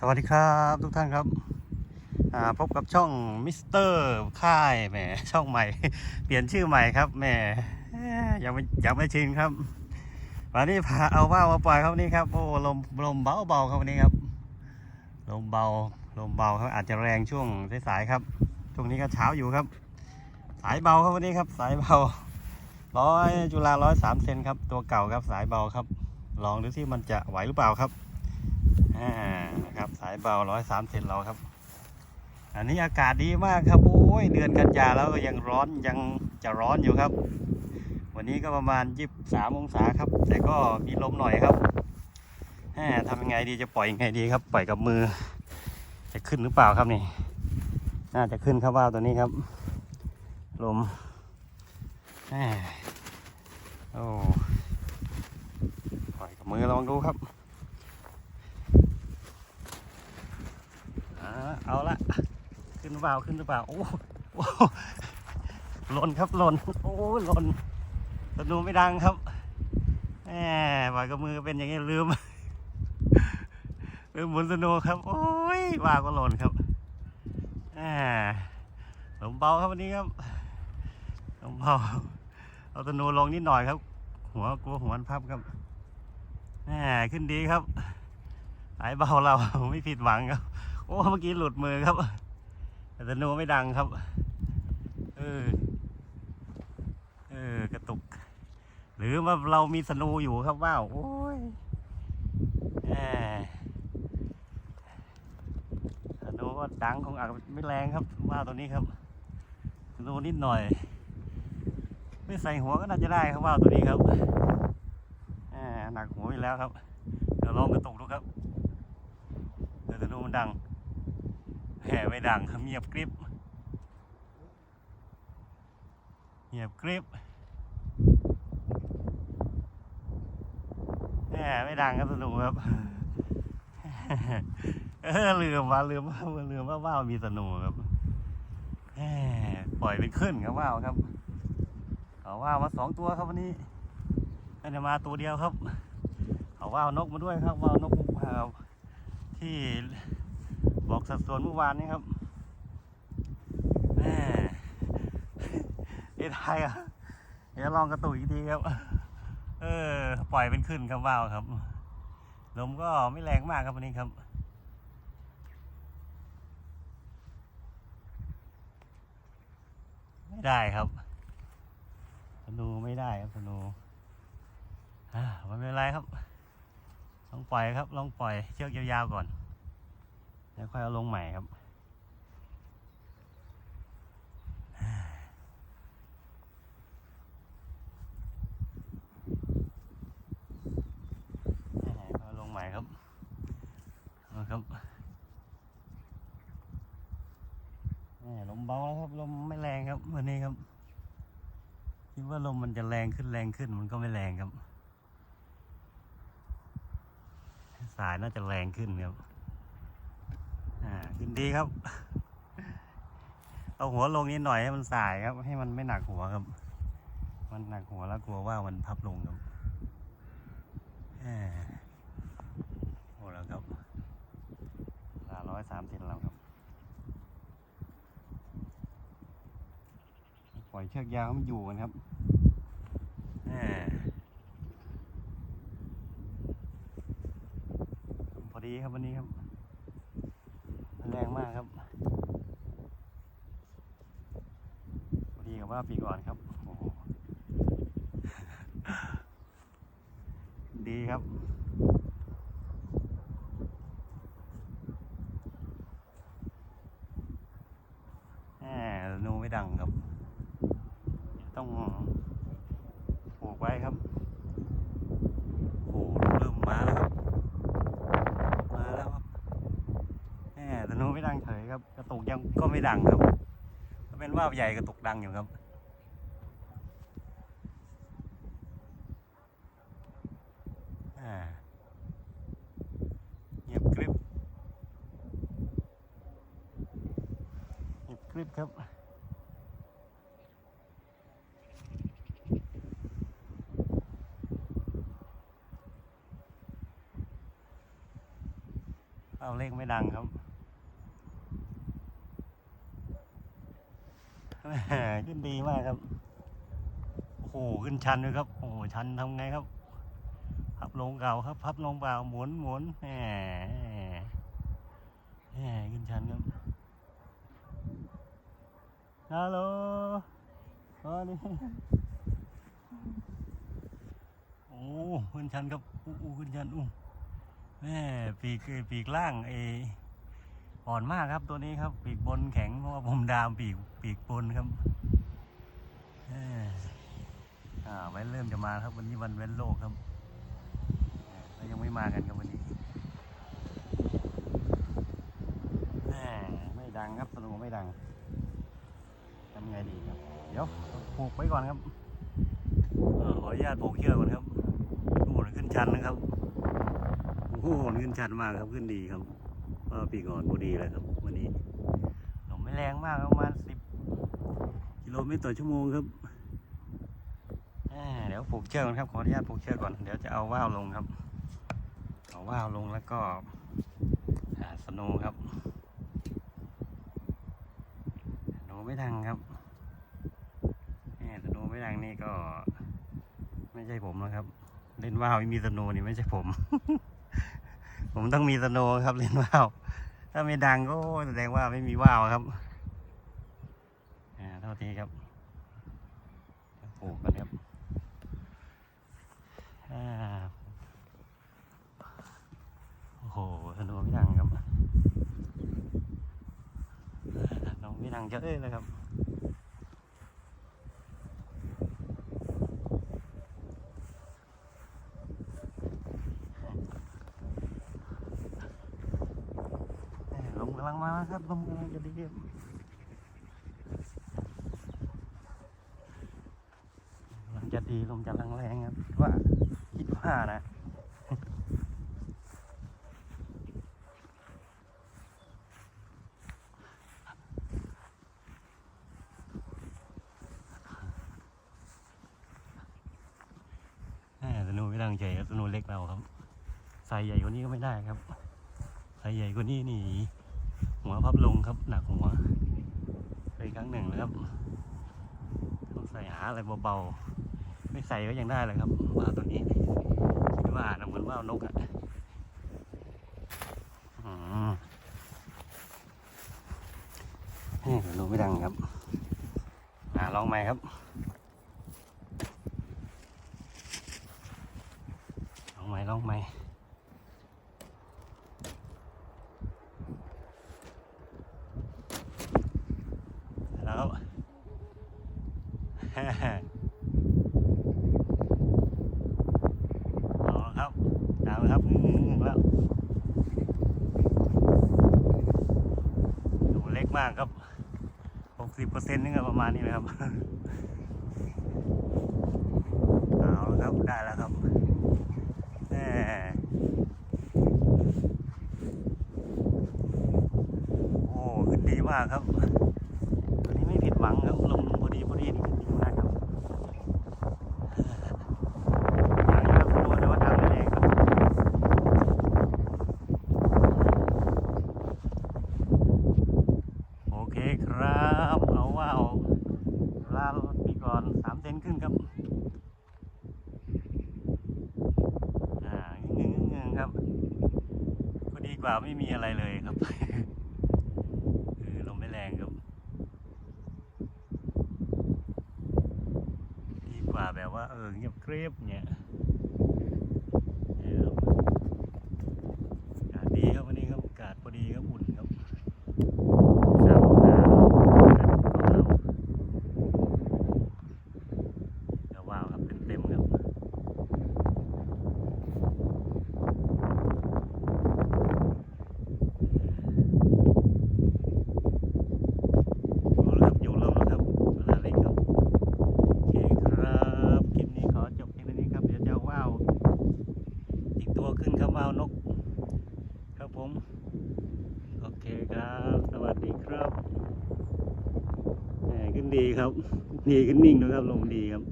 สวัสดีครับทุกท่านครับพบกับช่องมิสเตอร์ค่ายแหมช่องใหม่ เปลี่ยนชื่อใหม่ครับแหมยังไม่ยังไม่ชินครับ วันนี้พาเอาว่าวมาปล่อยครับวันนี่ครับโอ้ลมลมเบาเบาครับวันนี้ครับ ลมเบาลมเบาครับอาจจะแรงช่วงสายๆครับช่วงนี้ก็เช้าอยู่ครับ สายเบาครับวันนี้ครับ สายเบาร้อยจุฬาร้อยสามเซนครับตัวเก่าครับสายเบาครับ ลองดูที่มันจะไหวหรือเปล่าครับ อ่านะครับสายเบาร้อยสามเซนเราครับ อันนี้อากาศดีมากครับโอ้ยเดือนกันยาแล้วก็ยังร้อนยังจะร้อนอยู่ครับ วันนี้ก็ประมาณยี่สามองศาครับ แต่ก็มีลมหน่อยครับทำยังไงดีจะปล่อยยังไงดีครับ ปล่อยกับมือ จะขึ้นหรือเปล่าครับนี่ น่าจะขึ้นครับว่าวตัวนี้ครับ ลมแหมโอ้ปล่อยกับมือลองดูครับ อ่า เอาละขึ้นหรือเปล่าขึ้นหรือเปล่าโอ้โหโอ้หล่นครับหล่นโอ้หล่นสนุไม่ดังครับแหมปล่อยกับมือเป็นอย่างนี้ลืมลืมหมุนสนุครับ โอ้ยว่าก็หล่นครับแหมลมเบาครับวันนี้ครับลมเบาเอาสนุลงนิดหน่อยครับ หัวกลัวหัวมันพับครับแหมขึ้นดีครับสายเบาเราไม่ผิดหวังครับ โอ้เมื่อกี้หลุดมือครับ แต่ธนูไม่ดังครับ เออ เออกระตุก หรือว่าเรามีสนูอยู่ครับว้าวโอ้ยแหมสนูก็ดังคงอาจไม่แรงครับว่าวตัวนี้ครับสนูนิดหน่อย ไม่ใส่หัวก็น่าจะได้ครับว่าวตัวนี้ครับแหมหนักหัวอยู่แล้วครับ เดี๋ยวลองกระตุกดูครับเดี๋ยวสนูมันดัง แหมไม่ดังครับเงียบกริบ เงียบกริบแหมไม่ดังครับสนุกครับ เออลืมว่าลืมว่าลืมว่าว่าวมีสนุกครับแหมปล่อยเป็นขึ้นครับว่าวครับเอาว่าวมาสองตัวครับวันนี้ไม่ได้มาตัวเดียวครับเอาว่าวนกมาด้วยครับ ว่าวนกมุกพาวที่ สัดส่วนเมื่อวานนี้ครับแหมเอ็ดไทยอะเดี๋ยวลองกระตุกอีกทีครับ เออ ปล่อยเป็นขึ้นครับว่าวครับ ลมก็ไม่แรงมากครับวันนี้ครับไม่ได้ครับธนูไม่ได้ครับธนูอ่าไม่เป็นไรครับ ลองปล่อยครับ ลองปล่อยเชือกยาวๆก่อน แล้วค่อยเอาลงใหม่ครับเอาลงใหม่ครับเอาครับแหม่ลมเบาแล้วครับลมไม่แรงครับวันนี้ครับคิดว่าลมมันจะแรงขึ้นแรงขึ้นมันก็ไม่แรงครับ สายน่าจะแรงขึ้นครับ อ่าขึ้นดีครับ เอาหัวลงนิดหน่อยให้มันสายครับ ให้มันไม่หนักหัวครับ มันหนักหัวแล้วกลัวว่ามันพับลงครับโอ้แล้วครับลาร้อยสามสิบแล้วครับ ปล่อยเชือกยาวมันอยู่กันครับพอดีครับวันนี้ครับ แรงมากครับ พอดีกับว่าปีก่อนครับ โอ้โห ดีครับ แหมนูไม่ดังครับ ต้องปลูกไว้ครับโอ้โหเริ่มมาแล้วครับ มาแล้วครับแหมแต่นูไม่ดังเฉยครับ กระตุกยังก็ไม่ดังครับเป็นว่าวใหญ่กระตุกดังอยู่ครับอ่า เงียบกริบเงียบกริบครับเอาเลขไม่ดังครับขึ้นดีมากครับ โอ้โห ขึ้นชันเลยครับ โอ้โห ชันทำไงครับ พับลงเก่าครับ พับลงเปล่าหมุนหมุนแหมแหมขึ้นชันครับฮัลโหลอ๋อนี่โอ้ขึ้นชันครับอู้ขึ้นชันอู้แม่ปีกปีกล่างเออ่อนมากครับตัวนี้ครับ ปีกบนแข็งเพราะว่าผมดามปีกปีกบนครับแม่อ่าไว้เริ่มจะมาครับวันนี้วันเว้นโลกครับ ยังไม่มากันครับวันนี้แม่ไม่ดังครับสนุกไม่ดังทำไงดีครับ เดี๋ยวผูกไว้ก่อนครับขออนุญาตผูกเชือกก่อนครับโอ้ขึ้นชันนะครับโอ้โหขึ้นชันมากครับขึ้นดีครับว่าปีก่อนพอดีเลยครับ วันนี้ลมไม่แรงมากประมาณสิบกิโลเมตรต่อชั่วโมงครับเดี๋ยวผูกเชือกก่อนครับขออนุญาตผูกเชือกก่อนเดี๋ยวจะเอาว่าวลงครับ ว่าวลงแล้วก็หาสโนครับสโนไม่ดังครับแหม่สโนไม่ดังนี่ก็ ไม่ใช่ผมนะครับ เล่นว่าวไม่มีสโนนี่ไม่ใช่ผม ผมต้องมีสโนครับ เล่นว่าวถ้าไม่ดังก็แสดงว่าไม่มีว่าวครับอ่าเท่าทีครับปลูกกันครับอ่า หสโนว์ไม่ดังครับ น้องไม่ดังเยอะเลยครับลมกำลังมาครับลมกำลังจะดีครับลมจะดีลมจะแรงๆครับว่าคิดว่านะแหม่สนุไม่ดังใจครับสนุเล็กเราครับ ใส่ใหญ่กว่านี้ก็ไม่ได้ครับใส่ใหญ่กว่านี้นี่ หัวพับลงครับหนักหัวไปครั้งหนึ่งแล้วครับต้องใส่หาอะไรเบาๆไม่ใส่ก็ยังได้เลยครับว่าตัวนี้คิดว่านะเหมือนว่านกอะอืมนี่รู้ไม่ดังครับอ่าลองใหม่ครับลองใหม่ลองใหม่ แล้ว เอาละครับดาวครับแล้วดูเล็กมากครับหกสิบเปอร์เซ็นต์นี่ก็ประมาณนี้เลยครับ เอาและครับ ได้แล้วครับแหม่โอ้ ขึ้นดีมากครับ อันนี้ไม่ผิดหวังครับลมพอดีพอดีนี่ดีมากครับอย่างนี้ครับตัวแต่ว่าทำไม่แรงครับโอเคครับ เอาว่าวลาปีก่อนสามเซนครึ่งครับอ่าเงึงเงึงครับ ก็ดีกว่าไม่มีอะไรเลยครับลมไม่แรงครับ ดีกว่าแบบว่าเออเงียบเกรียบเนี่ยเนี่ยครับอากาศดีครับวันนี้ครับอากาศพอดีครับอุ่นครับสามหนาวอากาศก็หนาวแล้วว้าวครับเต็มๆครับเอาละครับอยู่ลมแล้วครับเวลาเล่นครับ โอเคครับ คลิปนี้ขอจบเพียงเท่านี้ครับ เดี๋ยวจะเอาว่าว อีกตัวขึ้นครับว่าวนก ครับผม โอเคครับ สวัสดีครับแหมขึ้นดี ครับดีขึ้นนิ่งนะครับลงดีครับ